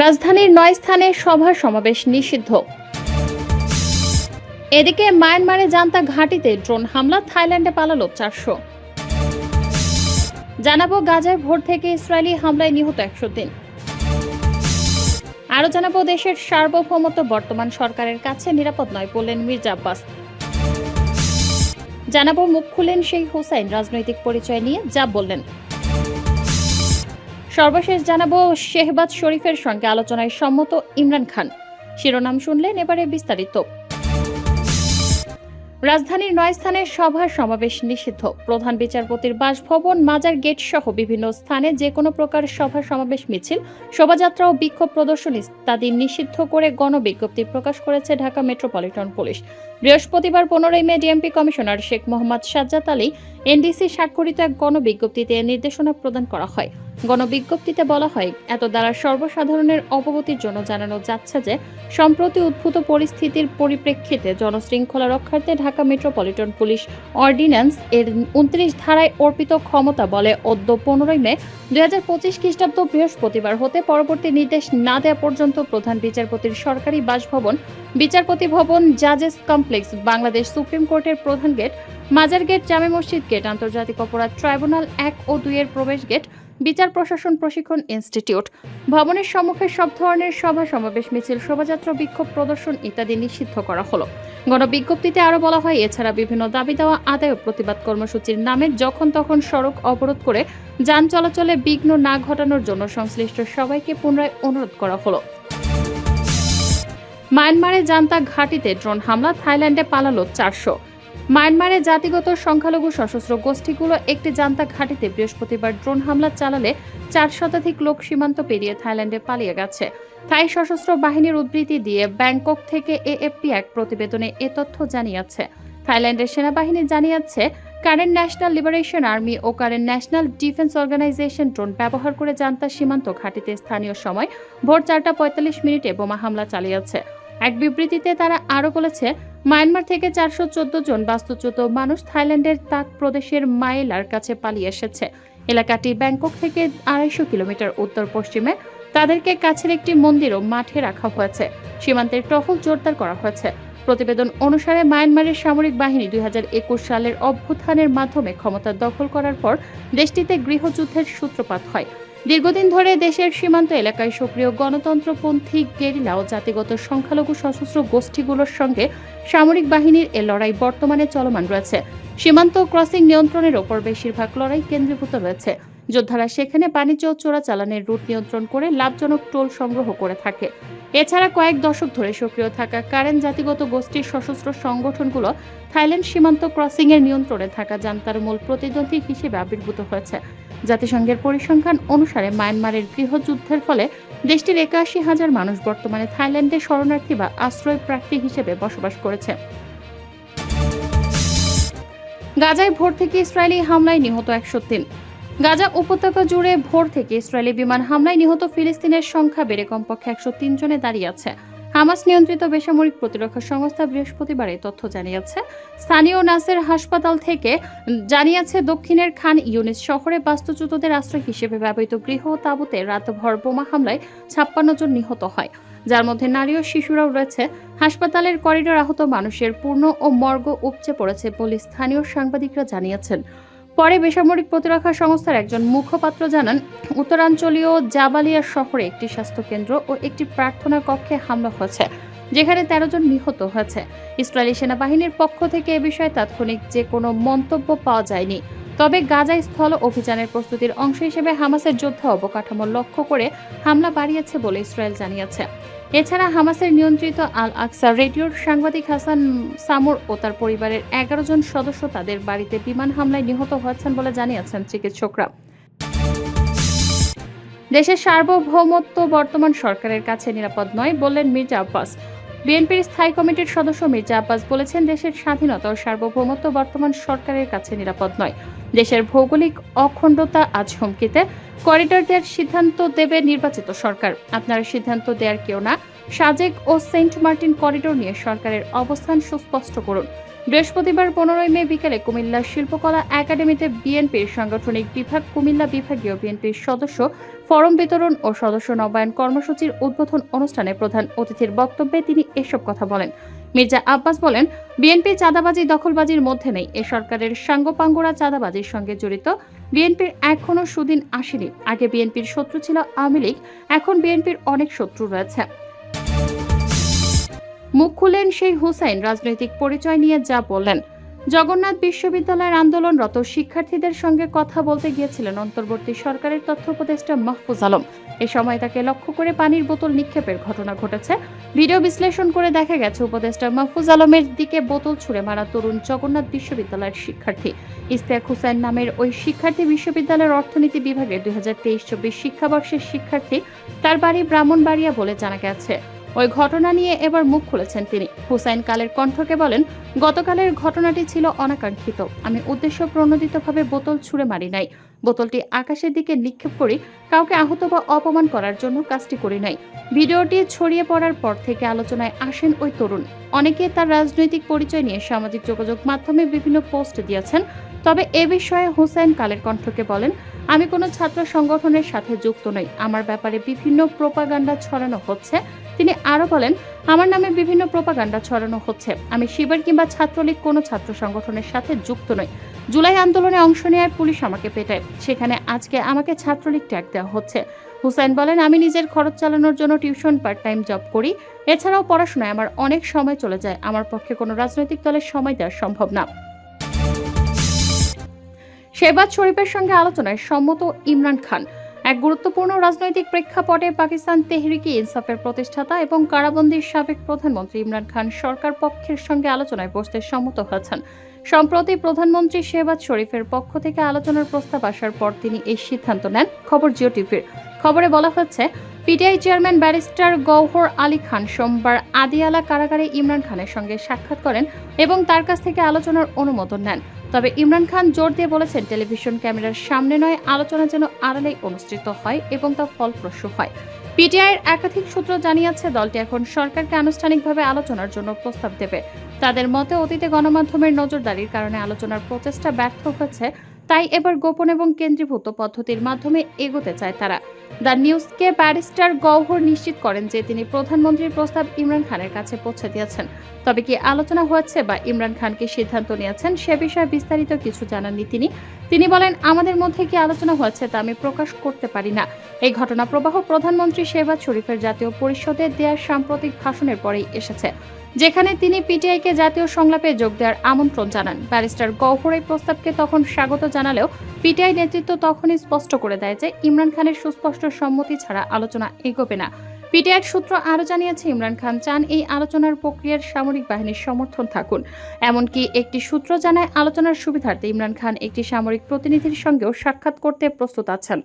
রাজধানীর নয় স্থানে সভা সমাবেশ নিষিদ্ধ। এদিকে মায়ানমারে জান্তা ঘাঁটিতে ড্রোন হামলা, থাইল্যান্ডে পালালো চারশো। জানাব গাজায় ভোর থেকে ইসরায়েলি হামলায় নিহত একশো দিন আরও জানাব দেশের সার্বভৌমত্ব, বর্তমান সরকারের কাছে নিরাপদ নয় বললেন মির্জা আব্বাস। জানাব মুখ খুলেন সেই হোসাইন, রাজনৈতিক পরিচয় নিয়ে যা বললেন। সর্বশেষ জানাব শেহবাজ শরীফের সঙ্গে আলোচনায় সম্মত ইমরান খান। শিরোনাম শুনলেন এবারে বিস্তারিত। রাজধানীর নয় স্থানে সভা সমাবেশ নিষিদ্ধ। প্রধান বিচারপতির বাসভবন, মাজার গেট সহ বিভিন্ন স্থানে যে কোনো প্রকার সভা সমাবেশ মিছিল, শোভাযাত্রা ও বিক্ষোভ প্রদর্শন ইত্যাদি নিষিদ্ধ করে গণবিজ্ঞপ্তি প্রকাশ করেছে ঢাকা মেট্রোপলিটন পুলিশ। বৃহস্পতিবার পনেরোই May DMP commissioner Sheikh Mohammad Sajjad Ali, NDC স্বাক্ষরিত এক গণবিজ্ঞপ্তিতে নির্দেশনা প্রদান করা হয়। গণবিজ্ঞপ্তিতে বলা হয় এত দ্বারা সর্বসাধারণের অবগতির জন্য জানানো যাচ্ছে যে, সম্প্রতি উদ্ভূত পরিস্থিতির পরিপ্রেক্ষিতে জনশৃঙ্খলা রক্ষার্থে ঢাকা মেট্রোপলিটন পুলিশ অর্ডিন্যান্স এর উনত্রিশ ধারায় অর্পিত ক্ষমতা বলে অদ্য পনেরোই মে দুই হাজার পঁচিশ খ্রিস্টাব্দ বৃহস্পতিবার হতে পরবর্তী নির্দেশ না দেওয়া পর্যন্ত প্রধান বিচারপতির সরকারি বাসভবন, বিচারপতি ভবন, জাজেস কমপ্লেক্স, বাংলাদেশ সুপ্রিম কোর্টের প্রধান গেট, মাজার গেট, জামে মসজিদ গেট, আন্তর্জাতিক অপরাধ ট্রাইব্যুনাল এক ও দুইয়ের প্রবেশ গেট বিচার প্রশাসন প্রশিক্ষণ ইনস্টিটিউট। ভবনের সম্মুখে সব ধরনের সভা, সমাবেশ, মিছিল, শোভাযাত্রা, বিক্ষোভ, প্রদর্শন ইত্যাদি নিষিদ্ধ করা হলো। গণবিজ্ঞপ্তিতে আরও বলা হয়, এছাড়া বিভিন্ন দাবি দেওয়া, আদায় প্রতিবাদ কর্মসূচির নামে যখন তখন সড়ক অবরোধ করে যান চলাচলে বিঘ্ন না ঘটানোর জন্য সংশ্লিষ্ট সবাইকে পুনরায় অনুরোধ করা হলো। মায়ানমারে জান্তা ঘাঁটিতে ড্রোন হামলা, থাইল্যান্ডে পালালো চারশো। মায়ানমারে জাতিগত সংখ্যালঘু সশস্ত্র গোষ্ঠীগুলো একটি জান্তা ঘাঁটিতে বৃহস্পতিবার ড্রোন হামলা চালালে চার শতাধিক লোক সীমান্ত পেরিয়ে থাইল্যান্ডে পালিয়ে গেছে। থাই সশস্ত্র বাহিনীর উদ্ধৃতি দিয়ে ব্যাংকক থেকে এএফপি এক প্রতিবেদনে এ তথ্য জানিয়েছে। থাইল্যান্ডের সেনাবাহিনী জানিয়েছে কারেন্ট ন্যাশনাল লিবারেশন আর্মি ও Karen national defence organisation drone ব্যবহার করে জান্তা সীমান্ত ঘাঁটিতে স্থানীয় সময় ভোর চারটা পঁয়তাল্লিশ মিনিটে বোমা হামলা চালিয়েছে। এক বিবৃতিতে তারা আরও বলেছে মায়ানমার থেকে চারশো চোদ্দ জন বাস্তুচ্যুত মানুষ থাইল্যান্ডের তাক প্রদেশের মায়েলার কাছে পালিয়ে এসেছে। এলাকাটি ব্যাংকক থেকে আড়াইশো কিলোমিটার উত্তর পশ্চিমে। তাদেরকে কাছের একটি মন্দির ও মাঠে রাখা হয়েছে। সীমান্তের টহল জোরদার করা হয়েছে। প্রতিবেদন অনুসারে মায়ানমারের সামরিক বাহিনী দুই হাজার একুশ সালের অভ্যুত্থানের মাধ্যমে ক্ষমতা দখল করার পর দেশটিতে গৃহযুদ্ধের সূত্রপাত হয়। দীর্ঘদিন ধরে দেশের সীমান্ত এলাকায় সক্রিয় গণতন্ত্রপন্থী গেরিলা ও জাতিগত সংখ্যালঘু সশস্ত্র গোষ্ঠীগুলোর সঙ্গে সামরিক বাহিনীর এ লড়াই বর্তমানে চলমান রয়েছে। সীমান্ত ক্রসিং নিয়ন্ত্রণের ওপর বেশিরভাগ লড়াই কেন্দ্রীভূত রয়েছে। যোদ্ধারা সেখানে বাণিজ্য ও চোরাচালানের রুট নিয়ন্ত্রণ করে লাভজনক টোল সংগ্রহ করে থাকে। এছাড়া কয়েক দশক ধরে সক্রিয় থাকা কারেন জাতিগত গোষ্ঠীর সশস্ত্র সংগঠনগুলো থাইল্যান্ড সীমান্ত ক্রসিং এর নিয়ন্ত্রণে থাকা জান্তার মূল প্রতিদ্বন্দ্বী হিসেবে আবির্ভূত হয়েছে। জাতিসংঘের পরিসংখ্যান অনুসারে মায়ানমারের গৃহযুদ্ধের ফলে দেশটির একাশি হাজার মানুষ বর্তমানে থাইল্যান্ডে শরণার্থী বা আশ্রয় প্রার্থী হিসেবে বসবাস করেছে। গাজায় ভোর থেকে ইসরায়েলি হামলায় নিহত একশো তিন। গাজা উপত্যকা জুড়ে ভোর থেকে ইসরায়েলি বিমান হামলায় নিহত ফিলিস্তিনের সংখ্যা বেড়ে কমপক্ষে একশো তিন জনে দাঁড়িয়ে আছে। হামাস নিয়ন্ত্রিত বেসামরিক প্রতিরক্ষা সংস্থা বৃহস্পতিবার তথ্য জানিয়েছে। স্থানীয় নাসের হাসপাতাল থেকে জানিয়েছে, দক্ষিণের খান ইউনিস শহরে বাস্তুচ্যুতদের আশ্রয় হিসেবে ব্যবহৃত গৃহ তাঁবুতে রাতভর বোমা হামলায় ছাপ্পান্ন জন নিহত হয়। যার মধ্যে নারী ও শিশুরাও রয়েছে। হাসপাতালের করিডোর আহত মানুষের পূর্ণ ও মর্গ উপচে পড়েছে বলে স্থানীয় সাংবাদিকরা জানিয়েছেন। পরে বেসামরিক প্রতিরক্ষা সংস্থার একজন মুখপাত্র জানান, উত্তরাঞ্চলীয় জাবালিয়া শহরে একটি স্বাস্থ্যকেন্দ্র ও একটি প্রার্থনা কক্ষে হামলা হয়েছে, যেখানে তেরো জন নিহত হয়েছে। ইসরায়েলি সেনাবাহিনীর পক্ষ থেকে এ বিষয়ে তাৎক্ষণিক যে কোনো মন্তব্য পাওয়া যায়নি। তবে গাজা স্থল অভিযানের প্রস্তুতির অংশ হিসেবে হামাসের যোদ্ধা অবকাঠামো লক্ষ্য করে হামলা বাড়িয়েছে বলে ইসরায়েল জানিয়েছে। এছাড়া হামাসের নিয়ন্ত্রিত আল আকসা রেডিওর সাংবাদিক হাসান সামর ও তার পরিবারের এগারো জন সদস্য তাদের বাড়িতে বিমান হামলায় নিহত হয়েছেন বলে জানিয়েছেন চিকিৎসকরা। দেশের সার্বভৌমত্ব বর্তমান সরকারের কাছে নিরাপদ নয় বললেন মির্জা আব্বাস। বিএনপির স্থায়ী কমিটির সদস্য মির্জা আব্বাস বলেছেন, দেশের স্বাধীনতা ও সার্বভৌমত্ব বর্তমান সরকারের কাছে নিরাপদ নয়। দেশের ভৌগোলিক অখণ্ডতা আজ হুমকিতে। করিডর দেওয়ার সিদ্ধান্ত দেবে নির্বাচিত সরকার। আপনারা সিদ্ধান্ত দেওয়ার কেউ না। সাজেক ও সেন্ট মার্টিন করিডোর নিয়ে সরকারের অবস্থান সুস্পষ্ট করুন। বৃহস্পতিবার পনেরোই মে বিকেলে কুমিল্লা শিল্পকলা একাডেমিতে বিএনপির সাংগঠনিক বিভাগ কুমিল্লা বিভাগীয় বিএনপির সদস্য, ফরম বিতরণ ও সদস্য নবায়ন কর্মসূচির উদ্বোধন অনুষ্ঠানে প্রধান অতিথির বক্তব্যে তিনি এসব কথা বলেন। মির্জা আব্বাস বলেন, বিএনপি চাঁদাবাজি দখলবাজির মধ্যে নেই। এ সরকারের সাঙ্গপাঙ্গরা চাঁদাবাজির সঙ্গে জড়িত। বিএনপির এখনও সুদিন আসেনি। আগে বিএনপির শত্রু ছিল আওয়ামী লীগ, এখন বিএনপির অনেক শত্রু রয়েছে। মুখ খুলেন সেই হুসাইন। রাজনৈতিক পরিচয় নিয়ে যা বললেন। জগন্নাথ বিশ্ববিদ্যালয়ের আন্দোলনরত শিক্ষার্থীদের সঙ্গে কথা বলতে গিয়েছিলেন অন্তর্বর্তী সরকারের তথ্য উপদেষ্টা মাহফুজ আলম। এ সময় তাকে লক্ষ্য করে পানির বোতল নিক্ষেপের ঘটনা ঘটেছে। ভিডিও বিশ্লেষণ করে দেখা গেছে, উপদেষ্টা মাহফুজ আলমের দিকে বোতল ছুঁড়ে মারা তরুণ জগন্নাথ বিশ্ববিদ্যালয়ের শিক্ষার্থী। ইস্তেক হুসাইন নামের ওই শিক্ষার্থী বিশ্ববিদ্যালয়ের অর্থনীতি বিভাগের দুই হাজার তেইশ চব্বিশ শিক্ষাবর্ষের শিক্ষার্থী। তার বাড়ি ব্রাহ্মণবাড়িয়া বলে জানা গেছে। ওই ঘটনা নিয়ে এবার মুখ খুলেছেন তিনি। হুসাইন কালের কণ্ঠকে বলেন, গতকালের ঘটনাটি ছিল অনাকাঙ্ক্ষিত। আমি উদ্দেশ্য প্রণোদিতভাবে বোতল ছুঁড়ে মারি নাই। বোতলটি আকাশের দিকে নিক্ষেপ করি, কাউকে আহত বা অপমান করার জন্য কাজটি করি নাই। ভিডিওটি ছড়িয়ে পড়ার পর থেকে আলোচনায় আসেন ওই তরুণ। অনেকে তার রাজনৈতিক পরিচয় নিয়ে সামাজিক যোগাযোগ মাধ্যমে বিভিন্ন পোস্ট দিয়েছেন। তবে এ বিষয়ে হুসাইন কালের কণ্ঠকে বলেন, আমি কোনো ছাত্র সংগঠনের সাথে যুক্ত নই। আমার ব্যাপারে বিভিন্ন প্রোপাগান্ডা ছড়ানো হচ্ছে। তিনি আরও বলেন, আমার নামে বিভিন্ন প্রোপাগান্ডা ছড়ানো হচ্ছে। আমি শিবির কিংবা ছাত্রলীগ কোনো ছাত্র সংগঠনের সাথে যুক্ত নই। জুলাই আন্দোলনে অংশ নেওয়ার পুলিশ আমাকে পেটায়। সেখানে আজকে আমাকে ছাত্রলীগ ট্যাগ দেওয়া হচ্ছে। হুসাইন বলেন, আমি নিজের খরচ চালানোর জন্য টিউশন পার্ট টাইম জব করি। এছাড়াও পড়াশোনায় আমার অনেক সময় চলে যায়। আমার পক্ষে কোনো রাজনৈতিক দলের সময় দেওয়া সম্ভব না। শেহবাজ শরীফের সঙ্গে আলোচনায় সম্মত ইমরান খান। এক গুরুত্বপূর্ণ রাজনৈতিক প্রেক্ষাপটে পাকিস্তান তেহরিকি ইনসাফের প্রতিষ্ঠাতা এবং কারাবন্দির সাবেক প্রধানমন্ত্রী ইমরান খান সরকার পক্ষের সঙ্গে আলোচনায় বসতে সম্মত হয়েছেন। সম্প্রতি প্রধানমন্ত্রী শেহবাজ শরীফের পক্ষ থেকে আলোচনার প্রস্তাব আসার পর তিনি এই সিদ্ধান্ত নেন। খবর জিও টিভির। খবরে বলা হচ্ছে, PTI chairman barrister Gohar Ali Khan সোমবার আদিয়ালা কারাগারে ইমরান খানের সঙ্গে সাক্ষাৎ করেন এবং তার কাছ থেকে আলোচনার অনুমোদন নেন। তবে ইমরান খান জোর দিয়ে বলেছেন, টেলিভিশন ক্যামেরার সামনে নয়, আলোচনা যেন আড়ালেই অনুষ্ঠিত হয় এবং তা ফলপ্রসূ হয়। পিটিআইয়ের একাধিক সূত্র জানিয়েছে, দলটি এখন সরকারকে আনুষ্ঠানিকভাবে আলোচনার জন্য প্রস্তাব দেবে। তাদের মতে, অতীতে গণমাধ্যমের নজরদারির কারণে আলোচনার প্রচেষ্টা ব্যর্থ হয়েছে। তাই এবার গোপন এবং কেন্দ্রীভূত পদ্ধতির মাধ্যমে এগোতে চায় তারা। দ্য নিউজকে ব্যারিস্টার গৌহর নিশ্চিত করেন যে তিনি প্রধানমন্ত্রীর প্রস্তাব ইমরান খানের কাছে পৌঁছে দিয়েছেন। তবে কি আলোচনা হয়েছে বা ইমরান খান কি সিদ্ধান্ত নিয়েছেন সে বিষয়ে বিস্তারিত কিছু জানাননি তিনি। তিনি বলেন, আমাদের মধ্যে কি আলোচনা হয়েছে তা আমি প্রকাশ করতে পারি না। এই ঘটনা প্রবাহ প্রধানমন্ত্রী শেহবাজ শরীফের জাতীয় পরিষদে দেওয়ার সাম্প্রতিক ভাষণের পরেই এসেছে। যেখানে তিনি পিটিআইকে জাতীয় সংলাপে যোগ দেওয়ার আমন্ত্রণ জানান। ব্যারিস্টার গৌহর এই প্রস্তাবকে তখন স্বাগত জানালেও পিটিআই নেতৃত্ব তখনই স্পষ্ট করে দেয় যে ইমরান খানের সুস্পষ্ট সম্মতি ছাড়া আলোচনা এগোবে না। পিটিআইয়ের সূত্র আরও জানিয়েছে, ইমরান খান চান এই আলোচনার প্রক্রিয়ার সামরিক বাহিনীর সমর্থন থাকুন। এমনকি একটি সূত্র জানায়, আলোচনার সুবিধার্থে ইমরান খান একটি সামরিক প্রতিনিধির সঙ্গেও সাক্ষাৎ করতে প্রস্তুত আছেন।